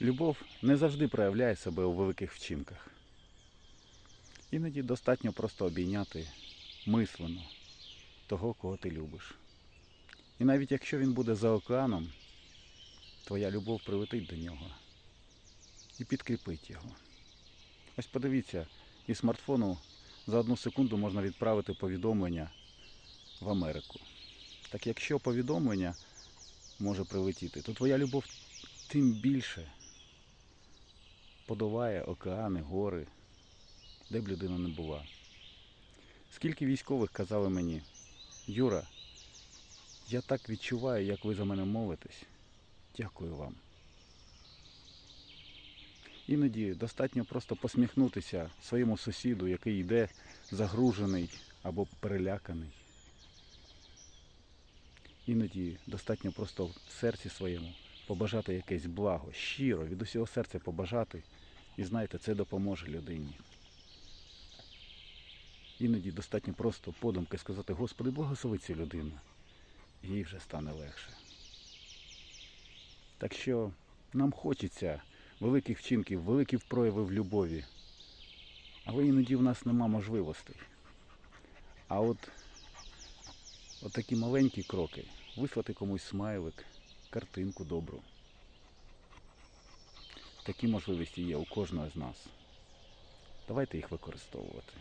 Любов не завжди проявляє себе у великих вчинках. Іноді достатньо просто обійняти мислено того, кого ти любиш. І навіть якщо він буде за океаном, твоя любов прилетить до нього і підкріпить його. Ось подивіться, із смартфону за одну секунду можна відправити повідомлення в Америку. Так якщо повідомлення може прилетіти, то твоя любов тим більше подолає океани, гори, де б людина не була. Скільки військових казали мені, Юра, я так відчуваю, як ви за мене молитесь. Дякую вам. Іноді достатньо просто посміхнутися своєму сусіду, який йде загружений або переляканий. Іноді достатньо просто в серці своєму побажати якесь благо, щиро, від усього серця побажати. І знаєте, це допоможе людині. Іноді достатньо просто подумки сказати, Господи, благослови цю людину. І їй вже стане легше. Так що нам хочеться великих вчинків, великих проявів любові. Але іноді в нас нема можливостей. А от, от такі маленькі кроки, вислати комусь смайлик, картинку добру. Такі можливості є у кожного з нас. Давайте їх використовувати.